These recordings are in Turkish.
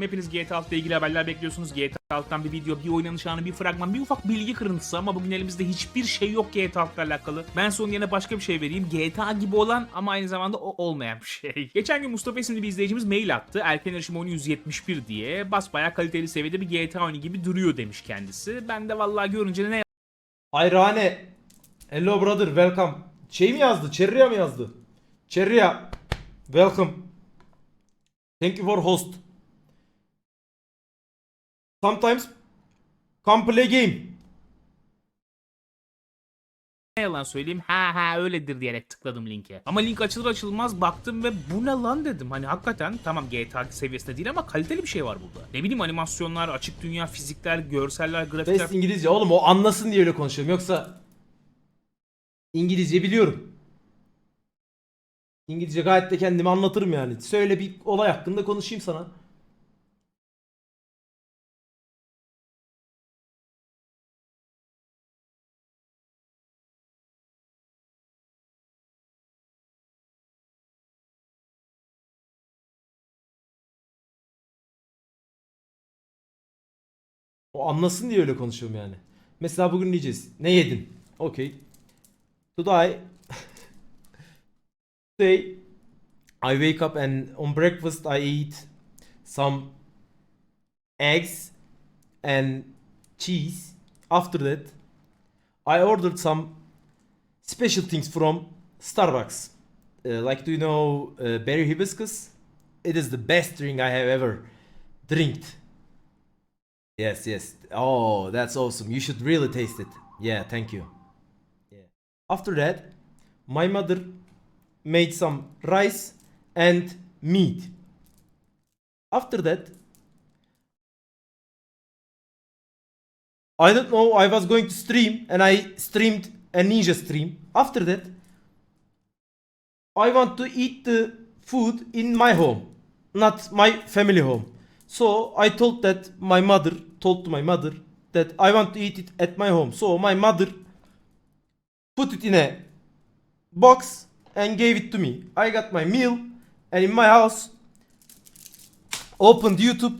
Hepiniz GTA 6 ile ilgili haberler bekliyorsunuz. GTA 6'dan bir video, bir oynanış anı, bir fragman, bir ufak bilgi kırıntısı ama bugün elimizde hiçbir şey yok GTA 6 ile alakalı. Ben son yerine başka bir şey vereyim. GTA gibi olan ama aynı zamanda o olmayan bir şey. Geçen gün Mustafa isimli bir izleyicimiz mail attı. Erken erişim oyunu 171 diye. Basbayağı kaliteli seviyede bir GTA oyunu gibi duruyor demiş kendisi. Ben de vallahi görünce ne Ayrane. Hello brother welcome. Şey mi yazdı? Cherria mi yazdı? Cherria. Welcome. Thank you for host. Sometimes come play game. Ne yalan söyleyeyim ha ha öyledir diyerek tıkladım linke. Ama link açılır açılmaz baktım ve bu ne lan dedim. Hani hakikaten tamam GTA seviyesinde değil ama kaliteli bir şey var burada. Ne bileyim animasyonlar, açık dünya, fizikler, görseller, grafikler Best İngilizce oğlum o anlasın diye öyle konuşuyorum. Yoksa İngilizce biliyorum. İngilizce gayet de kendimi anlatırım yani. Söyle bir olay hakkında konuşayım sana. Anlasın diye öyle konuşuyorum yani. Mesela bugün diyeceğiz. Ne yedin? Okey. Today Today I wake up and on breakfast I eat some eggs and cheese. After that I ordered some special things from Starbucks. Uh, like do you know uh, berry hibiscus? It is the best drink I have ever drinked. Yes, yes. Oh, that's awesome. You should really taste it. Yeah, thank you. Yeah. After that, my mother made some rice and meat. After that, I don't know, I was going to stream and I streamed a ninja stream. After that, I want to eat the food in my home, not my family home. So I told that my mother told to my mother that I want to eat it at my home. So my mother put it in a box and gave it to me. I got my meal and in my house opened YouTube,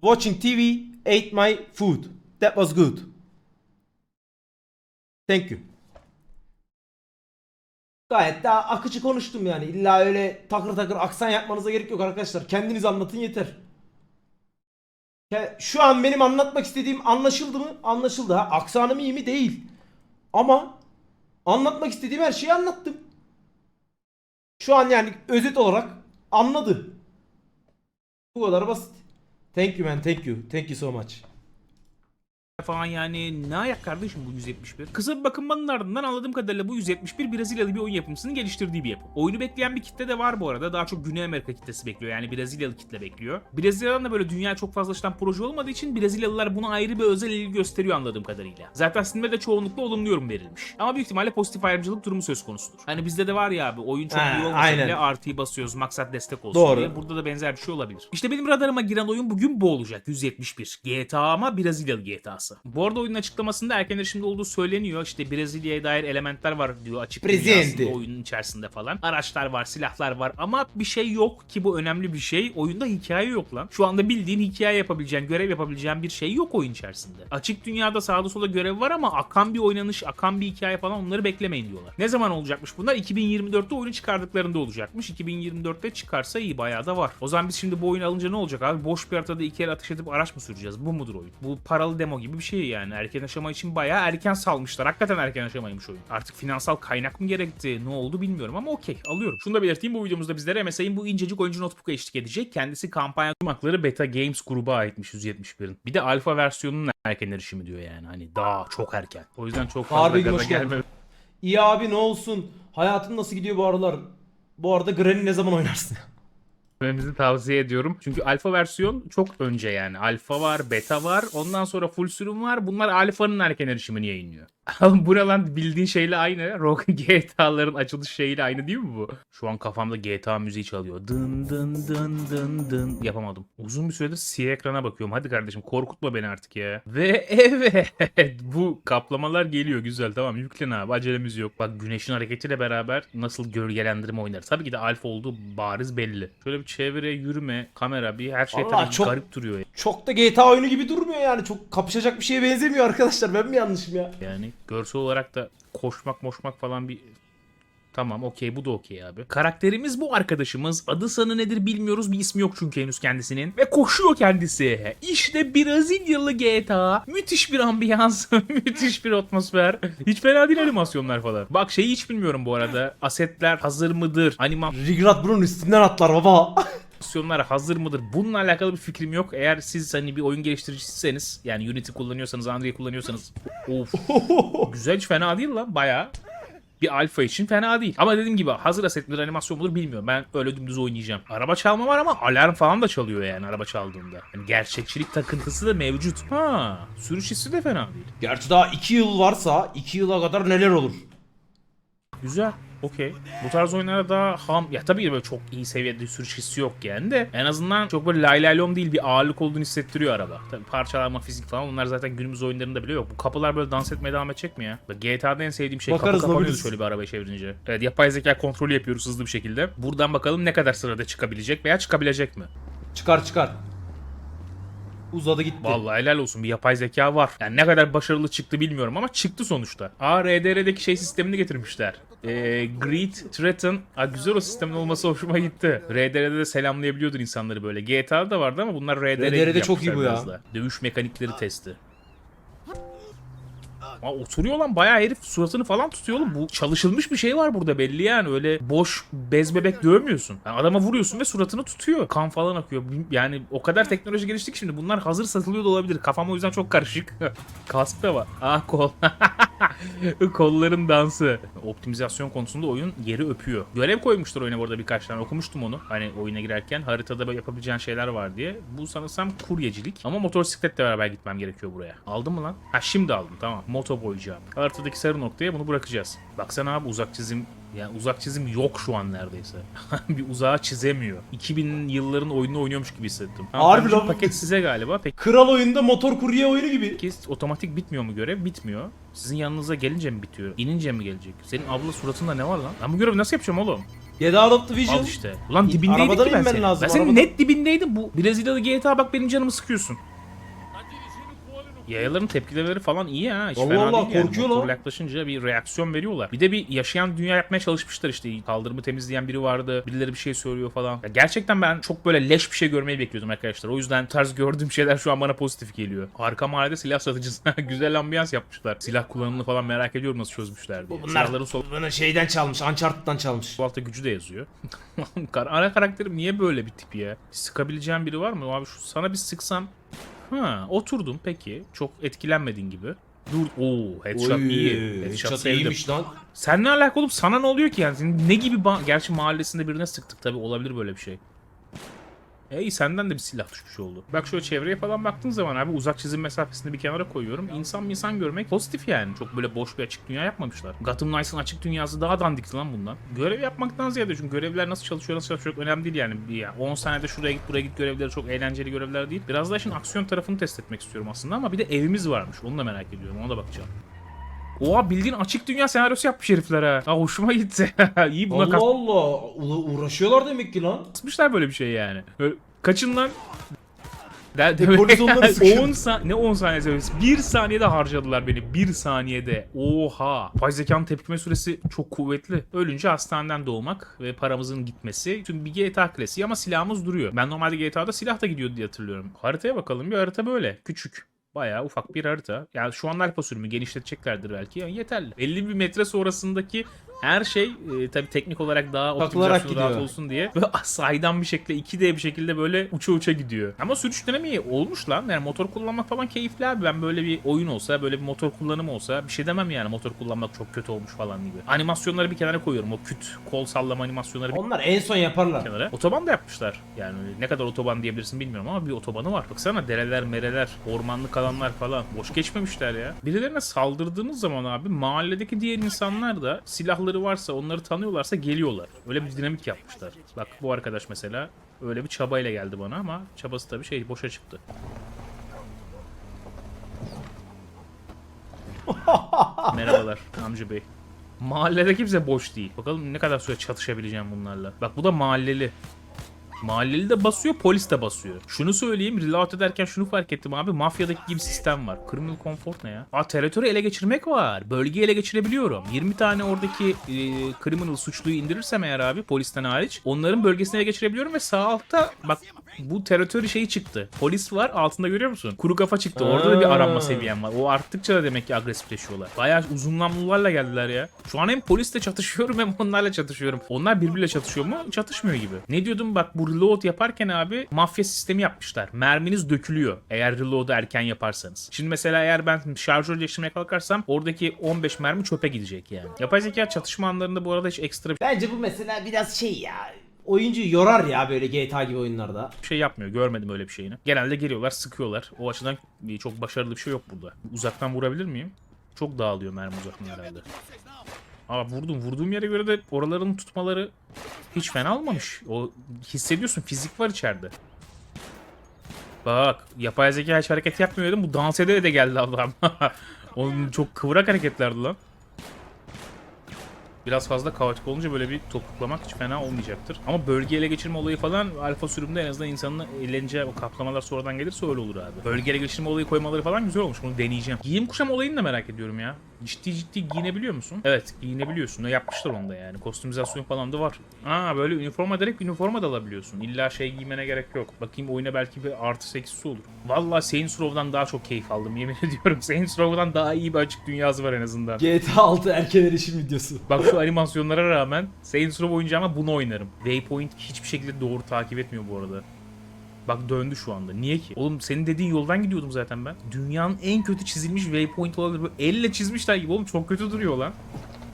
watching TV, ate my food. That was good. Thank you. Gayet daha akıcı konuştum yani. İlla öyle takır takır aksan yapmanıza gerek yok arkadaşlar. Kendiniz anlatın yeter. Ya şu an benim anlatmak istediğim anlaşıldı mı? Anlaşıldı ha. Aksanım iyi mi? Değil. Ama anlatmak istediğim her şeyi anlattım. Şu an yani özet olarak anladı. Bu kadar basit. Thank you man, thank you. Thank you so much. Falan yani ne ayak kardeşim bu 171? Kısa bir bakınmanın ardından anladığım kadarıyla bu 171 Brezilyalı bir oyun yapımcısının geliştirdiği bir yapım. Oyunu bekleyen bir kitle de var bu arada. Daha çok Güney Amerika kitlesi bekliyor. Yani Brezilyalı kitle bekliyor. Brezilya'dan da böyle dünya çok fazla işten proje olmadığı için Brezilyalılar buna ayrı bir özel ilgi gösteriyor anladığım kadarıyla. Zaten Steam'de de çoğunlukla olumlu yorum verilmiş. Ama büyük ihtimalle pozitif ayrımcılık durumu söz konusudur. Hani bizde de var ya abi oyun çok iyi olmasa bile artıyı basıyoruz maksat destek olsun Doğru. diye. Burada da benzer bir şey olabilir. İşte benim radarıma giren oyun bugün bu olacak. 171. GTA ama Brezilyalı GTA'sı. Bu arada oyunun açıklamasında erken erişimde olduğu söyleniyor. İşte Brezilya'ya dair elementler var diyor açık dünyasında oyunun içerisinde falan. Araçlar var, silahlar var ama bir şey yok ki bu önemli bir şey. Oyunda hikaye yok lan. Şu anda bildiğin hikaye yapabileceğin, görev yapabileceğin bir şey yok oyun içerisinde. Açık dünyada sağda sola görev var ama akan bir oynanış, akan bir hikaye falan onları beklemeyin diyorlar. Ne zaman olacakmış bunlar? 2024'te oyunu çıkardıklarında olacakmış. 2024'te çıkarsa iyi bayağı da var. O zaman biz şimdi bu oyunu alınca ne olacak abi? Boş bir haritada iki el ateş edip araç mı süreceğiz? Bu mudur oyun? Bu paralı demo gibi bir şey yani. Erken aşama için bayağı erken salmışlar. Hakikaten erken aşamaymış oyun. Artık finansal kaynak mı gerekti? Ne oldu bilmiyorum ama okey alıyorum. Şunu da belirteyim bu videomuzda bizlere MSI'nin bu incecik oyuncu notebook'a eşlik edecek. Kendisi kampanya tüm hakları Beta Games gruba aitmiş 171'in. Bir de alfa versiyonunun erken erişimi diyor yani. Hani daha çok erken. O yüzden çok fazla Harbi gaza hoş geldin. gelme. İyi abi ne olsun? Hayatın nasıl gidiyor bu aralar? Bu arada Granny ne zaman oynarsın? Görmemizi tavsiye ediyorum. Çünkü alfa versiyon çok önce yani. Alfa var, beta var. Ondan sonra full sürüm var. Bunlar alfanın erken erişimini yayınlıyor. Oğlum buralar bildiğin şeyle aynı. Rock GTA'ların açılış şeyiyle aynı değil mi bu? Şu an kafamda GTA müziği çalıyor. Dın dın dın dın dın. Yapamadım. Uzun bir süredir siyah ekrana bakıyorum. Hadi kardeşim korkutma beni artık ya. Ve evet bu kaplamalar geliyor güzel tamam yüklen abi acelemiz yok. Bak güneşin hareketiyle beraber nasıl gölgelendirme oynar. Tabii ki de alfa olduğu bariz belli. Şöyle bir çevre yürüme kamera bir her şey Vallahi tabii çok- garip duruyor. Çok da GTA oyunu gibi durmuyor yani. Çok kapışacak bir şeye benzemiyor arkadaşlar. Ben mi yanlışım ya? Yani görsel olarak da koşmak moşmak falan bir Tamam okey bu da okey abi. Karakterimiz bu arkadaşımız. Adı sanı nedir bilmiyoruz bir ismi yok çünkü henüz kendisinin. Ve koşuyor kendisi. İşte Brezilyalı GTA. Müthiş bir ambiyans. müthiş bir atmosfer. Hiç fena değil animasyonlar falan. Bak şeyi hiç bilmiyorum bu arada. Asetler hazır mıdır? Rigrat bunun üstünden atlar baba. Animasyonlar hazır mıdır? Bununla alakalı bir fikrim yok. Eğer siz hani bir oyun geliştiriciyseniz yani Unity kullanıyorsanız, Unreal kullanıyorsanız of güzel hiç fena değil lan bayağı. Bir alfa için fena değil. Ama dediğim gibi hazır aset midir animasyon mudur bilmiyorum. Ben öyle dümdüz oynayacağım. Araba çalma var ama alarm falan da çalıyor yani araba çaldığında. Yani gerçekçilik takıntısı da mevcut. Ha, sürüş hissi de fena değil. Gerçi daha 2 yıl varsa 2 yıla kadar neler olur? Güzel. Okey. Bu tarz oyunlara daha ham... Ya tabii ki böyle çok iyi seviyede sürüş hissi yok yani de en azından çok böyle lay lay lom değil bir ağırlık olduğunu hissettiriyor araba. Tabii parçalanma, fizik falan onlar zaten günümüz oyunlarında bile yok. Bu kapılar böyle dans etmeye devam edecek mi ya? GTA'da en sevdiğim şey Bakarız, kapı kapanıyordu şöyle bir arabayı çevirince. Evet yapay zeka kontrolü yapıyoruz hızlı bir şekilde. Buradan bakalım ne kadar sırada çıkabilecek veya çıkabilecek mi? Çıkar çıkar. Uzadı gitti. Vallahi helal olsun bir yapay zeka var. Yani ne kadar başarılı çıktı bilmiyorum ama çıktı sonuçta. Aa RDR'deki şey sistemini getirmişler. Ee, Greet, Threaten. Aa, güzel o sistemin olması hoşuma gitti. RDR'de de selamlayabiliyordun insanları böyle. GTA'da da vardı ama bunlar RDR'de RDR'de çok iyi bu ya. Dövüş mekanikleri testi. Aa, oturuyor lan bayağı herif suratını falan tutuyor oğlum. Bu çalışılmış bir şey var burada belli yani. Öyle boş bez bebek dövmüyorsun. Yani adama vuruyorsun ve suratını tutuyor. Kan falan akıyor. Yani o kadar teknoloji gelişti ki şimdi bunlar hazır satılıyor da olabilir. Kafam o yüzden çok karışık. Kask da var. Ah kol. Kolların dansı. Optimizasyon konusunda oyun yeri öpüyor. Görev koymuşlar oyuna burada birkaç tane. Okumuştum onu. Hani oyuna girerken haritada yapabileceğin şeyler var diye. Bu sanırsam kuryecilik. Ama motosikletle beraber gitmem gerekiyor buraya. Aldın mı lan? Ha şimdi aldım tamam. Moto boyayacağım. Haritadaki sarı noktaya bunu bırakacağız. Baksana abi uzak çizim yani uzak çizim yok şu an neredeyse. bir uzağa çizemiyor. 2000 yılların oyununu oynuyormuş gibi hissettim. Harbi lan. paket size galiba. Peki Kral oyunda motor kurye oyunu gibi. Peki otomatik bitmiyor mu görev? Bitmiyor. Sizin yanınıza gelince mi bitiyor? İnince mi gelecek? Senin abla suratında ne var lan? Ben bu görevi nasıl yapacağım oğlum? Get out of the vision. Al işte. Ulan İn- dibindeydik ki ben senin. lazım, ben senin net dibindeydim. Bu Brezilyalı GTA bak benim canımı sıkıyorsun. Yayaların tepkileri falan iyi ha. Hiç Allah fena Allah, değil yani. korkuyor lan. Motorla yaklaşınca bir reaksiyon veriyorlar. Bir de bir yaşayan dünya yapmaya çalışmışlar işte. Kaldırımı temizleyen biri vardı. Birileri bir şey söylüyor falan. Ya gerçekten ben çok böyle leş bir şey görmeyi bekliyordum arkadaşlar. O yüzden bu tarz gördüğüm şeyler şu an bana pozitif geliyor. Arka mahallede silah satıcısına güzel ambiyans yapmışlar. Silah kullanımını falan merak ediyorum nasıl çözmüşler diye. Bunlar Silahların sol bunu şeyden çalmış. Uncharted'dan çalmış. Sol altta gücü de yazıyor. Kar- Ana karakterim niye böyle bir tip ya? Sıkabileceğim biri var mı? Abi şu sana bir sıksam. Ha, oturdum peki. Çok etkilenmedin gibi. Dur. Oo, headshot Oy, iyi. Headshot, headshot iyiymiş lan. Sen ne alaka oğlum? Sana ne oluyor ki yani? Ne gibi Gerçi mahallesinde birine sıktık tabii olabilir böyle bir şey. E iyi senden de bir silah düşmüş oldu. Bak şöyle çevreye falan baktığın zaman abi uzak çizim mesafesini bir kenara koyuyorum. İnsan insan görmek pozitif yani. Çok böyle boş bir açık dünya yapmamışlar. Gotham Knights'ın açık dünyası daha dandikti lan bundan. Görev yapmaktan ziyade çünkü görevler nasıl çalışıyor nasıl çalışıyor çok önemli değil yani. Bir ya 10 saniyede şuraya git buraya git görevleri çok eğlenceli görevler değil. Biraz da işin aksiyon tarafını test etmek istiyorum aslında ama bir de evimiz varmış. Onu da merak ediyorum. Ona da bakacağım. Oha bildiğin açık dünya senaryosu yapmış herifler ha. Ha hoşuma gitti. İyi buna Allah Allah. Ula- Uğraşıyorlar demek ki lan. kasmışlar böyle bir şey yani. Böyle, kaçın lan. De, E, polis onları sıkıyor. 10 sa- ne 10 saniye söylesi? 1 saniyede harcadılar beni. 1 saniyede. Oha. Yapay zekanın tepkime süresi çok kuvvetli. Ölünce hastaneden doğmak ve paramızın gitmesi. Tüm bir GTA klasiği ama silahımız duruyor. Ben normalde GTA'da silah da gidiyordu diye hatırlıyorum. Haritaya bakalım. Bir harita böyle. Küçük. Bayağı ufak bir harita. Yani şu an alfa sürümü genişleteceklerdir belki. Yani yeterli. 50 bir metre sonrasındaki Her şey e, tabii teknik olarak daha optimizasyonu rahat olsun diye böyle saydam bir şekilde 2D bir şekilde böyle uça uça gidiyor. Ama sürüş deneyimi olmuş lan. Yani motor kullanmak falan keyifli abi. Ben böyle bir oyun olsa, böyle bir motor kullanımı olsa bir şey demem yani motor kullanmak çok kötü olmuş falan gibi. Animasyonları bir kenara koyuyorum. O küt kol sallama animasyonları bir Onlar en son yaparlar. kenara. Otoban da yapmışlar. Yani ne kadar otoban diyebilirsin bilmiyorum ama bir otobanı var. Baksana dereler, mereler, ormanlık alanlar falan. Boş geçmemişler ya. Birilerine saldırdığınız zaman abi mahalledeki diğer insanlar da silahları varsa onları tanıyorlarsa geliyorlar. Öyle bir dinamik yapmışlar. Bak bu arkadaş mesela öyle bir çabayla geldi bana ama çabası tabii şey boşa çıktı. Merhabalar amca bey. Mahallede kimse boş değil. Bakalım ne kadar süre çatışabileceğim bunlarla. Bak bu da mahalleli. Mahalleli de basıyor, polis de basıyor. Şunu söyleyeyim, reload ederken şunu fark ettim abi. Mafyadaki gibi sistem var. Criminal comfort ne ya? Aa teritori ele geçirmek var. Bölgeyi ele geçirebiliyorum. 20 tane oradaki e, criminal suçluyu indirirsem eğer abi polisten hariç onların bölgesine ele geçirebiliyorum ve sağ altta bak bu teritori şeyi çıktı. Polis var altında görüyor musun? Kuru kafa çıktı. Orada da bir aranma Aa. seviyem var. O arttıkça da demek ki agresifleşiyorlar. Bayağı uzun namlularla geldiler ya. Şu an hem polisle çatışıyorum hem onlarla çatışıyorum. Onlar birbiriyle çatışıyor mu? Çatışmıyor gibi. Ne diyordum bak bu reload yaparken abi mafya sistemi yapmışlar. Merminiz dökülüyor eğer reload'u erken yaparsanız. Şimdi mesela eğer ben şarjör değiştirmeye kalkarsam oradaki 15 mermi çöpe gidecek yani. Yapay zeka çatışma anlarında bu arada hiç ekstra Bence bu mesela biraz şey ya. Oyuncu yorar ya böyle GTA gibi oyunlarda. bir şey yapmıyor. Görmedim öyle bir şeyini. Genelde geliyorlar, sıkıyorlar. O açıdan bir- çok başarılı bir şey yok burada. Uzaktan vurabilir miyim? Çok dağılıyor mermi uzaktan herhalde. Aa vurdum. Vurduğum yere göre de oraların tutmaları hiç fena olmamış. O hissediyorsun. Fizik var içeride. Bak yapay zeka hiç hareket yapmıyordum. Bu dans ede de geldi adam. Onun çok kıvrak hareketlerdi lan. Biraz fazla kaotik olunca böyle bir topuklamak hiç fena olmayacaktır. Ama bölge ele geçirme olayı falan alfa sürümde en azından insanın eğleneceği o kaplamalar sonradan gelirse öyle olur abi. Bölge ele geçirme olayı koymaları falan güzel olmuş. Bunu deneyeceğim. Giyim kuşam olayını da merak ediyorum ya. Ciddi ciddi giyinebiliyor musun? Evet giyinebiliyorsun. Ne yapmışlar onda yani. Kostümizasyon falan da var. Aa böyle üniforma direkt üniforma da alabiliyorsun. İlla şey giymene gerek yok. Bakayım oyuna belki bir artı 8'si olur. Valla Saints Row'dan daha çok keyif aldım yemin ediyorum. Saints Row'dan daha iyi bir açık dünyası var en azından. GTA 6 erken erişim videosu. Bak şu animasyonlara rağmen Saints Row oynayacağıma bunu oynarım. Waypoint hiçbir şekilde doğru takip etmiyor bu arada. Bak döndü şu anda. Niye ki? Oğlum senin dediğin yoldan gidiyordum zaten ben. Dünyanın en kötü çizilmiş waypoint olabilir. Böyle elle çizmişler gibi oğlum çok kötü duruyor lan.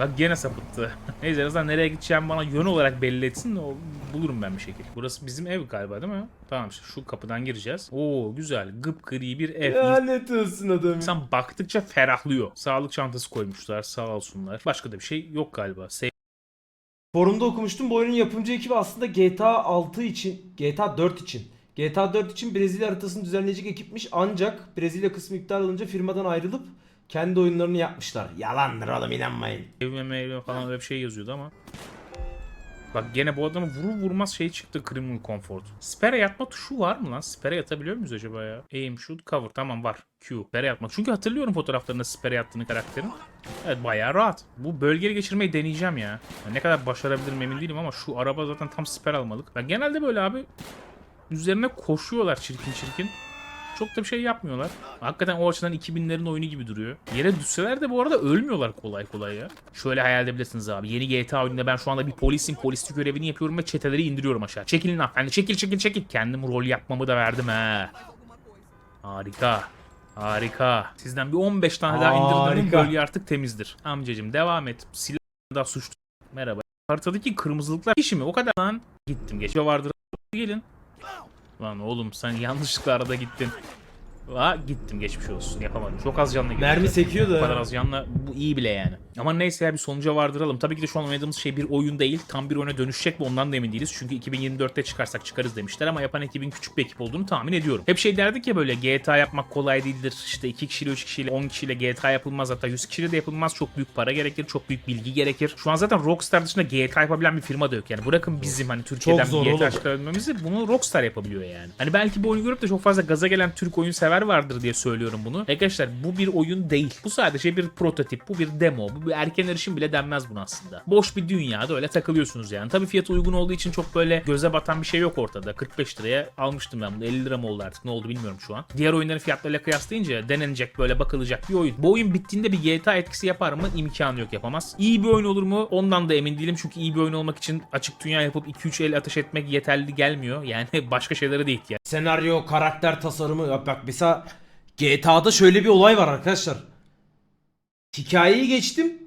Bak gene sapıttı. Neyse en azından nereye gideceğim bana yön olarak belli etsin de o bulurum ben bir şekilde. Burası bizim ev galiba değil mi? Tamam işte şu kapıdan gireceğiz. Oo güzel. Gıpgri bir ev. Lanet olsun adam. İnsan baktıkça ferahlıyor. Sağlık çantası koymuşlar sağ olsunlar. Başka da bir şey yok galiba. Forumda okumuştum bu oyunun yapımcı ekibi aslında GTA 6 için, GTA 4 için. GTA 4 için Brezilya haritasını düzenleyecek ekipmiş ancak Brezilya kısmı iptal olunca firmadan ayrılıp kendi oyunlarını yapmışlar. Yalandır oğlum inanmayın. Evime falan öyle bir şey yazıyordu ama. Bak gene bu adamı vurur vurmaz şey çıktı Criminal Comfort. Spere yatma tuşu var mı lan? Spere yatabiliyor muyuz acaba ya? Aim, shoot, cover. Tamam var. Q. Spere yatmak. Çünkü hatırlıyorum fotoğraflarında spere yattığını karakterin. Evet bayağı rahat. Bu bölgeli geçirmeyi deneyeceğim ya. Ya Ne kadar başarabilirim emin değilim ama şu araba zaten tam siper almalık. Ben genelde böyle abi üzerine koşuyorlar çirkin çirkin. Çok da bir şey yapmıyorlar. Hakikaten o açıdan 2000'lerin oyunu gibi duruyor. Yere düşseler de bu arada ölmüyorlar kolay kolay ya. Şöyle hayal edebilirsiniz abi. Yeni GTA oyununda ben şu anda bir polisim. Polislik görevini yapıyorum ve çeteleri indiriyorum aşağı. Çekilin hanımefendi. Çekil çekil çekil. Kendim rol yapmamı da verdim he. Harika. Harika. Sizden bir 15 tane daha indirdim. Harika. Bölge artık temizdir. Amcacım devam et. Silah daha suçlu. Merhaba. Haritadaki kırmızılıklar işi mi? O kadar lan. Gittim. Geç vardır. Gelin. Lan oğlum sen yanlışlıkla arada gittin. Ha gittim geçmiş olsun yapamadım. Çok az canlı gidiyor. Mermi sekiyor Bu kadar da. az canlı bu iyi bile yani. Ama neyse ya bir sonuca vardıralım. Tabii ki de şu an oynadığımız şey bir oyun değil. Tam bir oyuna dönüşecek mi ondan da emin değiliz. Çünkü 2024'te çıkarsak çıkarız demişler ama yapan ekibin küçük bir ekip olduğunu tahmin ediyorum. Hep şey derdik ya böyle GTA yapmak kolay değildir. İşte 2 kişiyle 3 kişiyle 10 kişiyle GTA yapılmaz hatta 100 kişiyle de yapılmaz. Çok büyük para gerekir. Çok büyük bilgi gerekir. Şu an zaten Rockstar dışında GTA yapabilen bir firma da yok yani. Bırakın bizim hani Türkiye'den GTA çıkarabilmemizi bunu Rockstar yapabiliyor yani. Hani belki bu oyunu görüp de çok fazla gaza gelen Türk oyun sever sever vardır diye söylüyorum bunu. Arkadaşlar bu bir oyun değil. Bu sadece bir prototip, bu bir demo, bu bir erken erişim bile denmez buna aslında. Boş bir dünyada öyle takılıyorsunuz yani. Tabii fiyatı uygun olduğu için çok böyle göze batan bir şey yok ortada. 45 liraya almıştım ben bunu. 50 lira mı oldu artık ne oldu bilmiyorum şu an. Diğer oyunların fiyatlarıyla kıyaslayınca denenecek böyle bakılacak bir oyun. Bu oyun bittiğinde bir GTA etkisi yapar mı? İmkanı yok yapamaz. İyi bir oyun olur mu? Ondan da emin değilim çünkü iyi bir oyun olmak için açık dünya yapıp 2-3 el ateş etmek yeterli gelmiyor. Yani başka şeylere de ihtiyaç Senaryo, karakter tasarımı. Ya bak mesela GTA'da şöyle bir olay var arkadaşlar. Hikayeyi geçtim.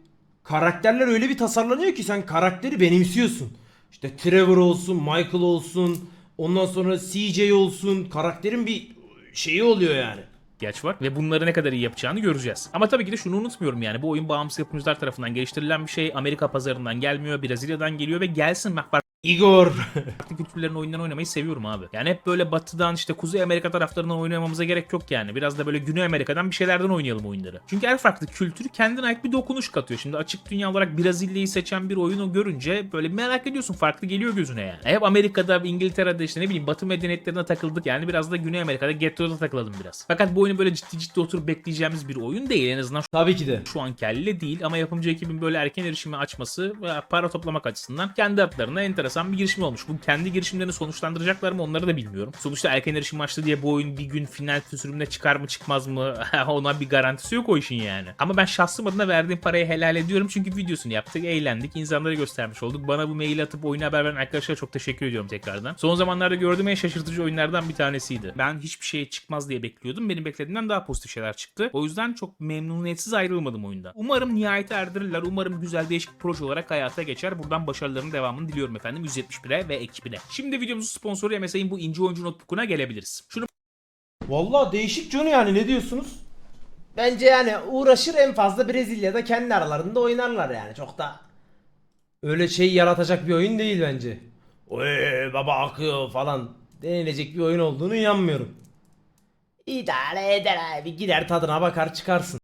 Karakterler öyle bir tasarlanıyor ki sen karakteri benimsiyorsun. İşte Trevor olsun, Michael olsun, ondan sonra CJ olsun. Karakterin bir şeyi oluyor yani. ihtiyaç var ve bunları ne kadar iyi yapacağını göreceğiz. Ama tabii ki de şunu unutmuyorum yani bu oyun bağımsız yapımcılar tarafından geliştirilen bir şey. Amerika pazarından gelmiyor, Brezilya'dan geliyor ve gelsin Igor. farklı kültürlerin oyunlarını oynamayı seviyorum abi. Yani hep böyle batıdan işte Kuzey Amerika taraflarından oynamamıza gerek yok yani. Biraz da böyle Güney Amerika'dan bir şeylerden oynayalım oyunları. Çünkü her farklı kültür kendine ait bir dokunuş katıyor. Şimdi açık dünya olarak Brezilya'yı seçen bir oyunu görünce böyle merak ediyorsun farklı geliyor gözüne yani. Hep Amerika'da, İngiltere'de işte ne bileyim Batı medeniyetlerine takıldık yani biraz da Güney Amerika'da Getto'da takılalım biraz. Fakat bu oyunu böyle ciddi ciddi oturup bekleyeceğimiz bir oyun değil en azından Tabii ki de. şu an kelle değil ama yapımcı ekibin böyle erken erişimi açması ve para toplamak açısından kendi adlarına enteresan bir girişim olmuş. Bu kendi girişimlerini sonuçlandıracaklar mı onları da bilmiyorum. Sonuçta erken erişim açtı diye bu oyun bir gün final sürümüne çıkar mı çıkmaz mı ona bir garantisi yok o işin yani. Ama ben şahsım adına verdiğim parayı helal ediyorum çünkü videosunu yaptık, eğlendik, insanlara göstermiş olduk. Bana bu mail atıp oyuna haber veren arkadaşlara çok teşekkür ediyorum tekrardan. Son zamanlarda gördüğüm en şaşırtıcı oyunlardan bir tanesiydi. Ben hiçbir şey çıkmaz diye bekliyordum. Benim beklediğimden daha pozitif şeyler çıktı. O yüzden çok memnuniyetsiz ayrılmadım oyundan. Umarım nihayete erdirirler. Umarım güzel değişik proje olarak hayata geçer. Buradan başarılarının devamını diliyorum efendim 171'e ve ekibine. Şimdi videomuzun sponsoru MSI'nin bu ince oyuncu notebook'una gelebiliriz. Şunu Vallahi değişik Johnny yani ne diyorsunuz? Bence yani uğraşır en fazla Brezilya'da kendi aralarında oynarlar yani çok da öyle şey yaratacak bir oyun değil bence. Oy baba akıyor falan denilecek bir oyun olduğunu inanmıyorum. İdare eder abi gider tadına bakar çıkarsın.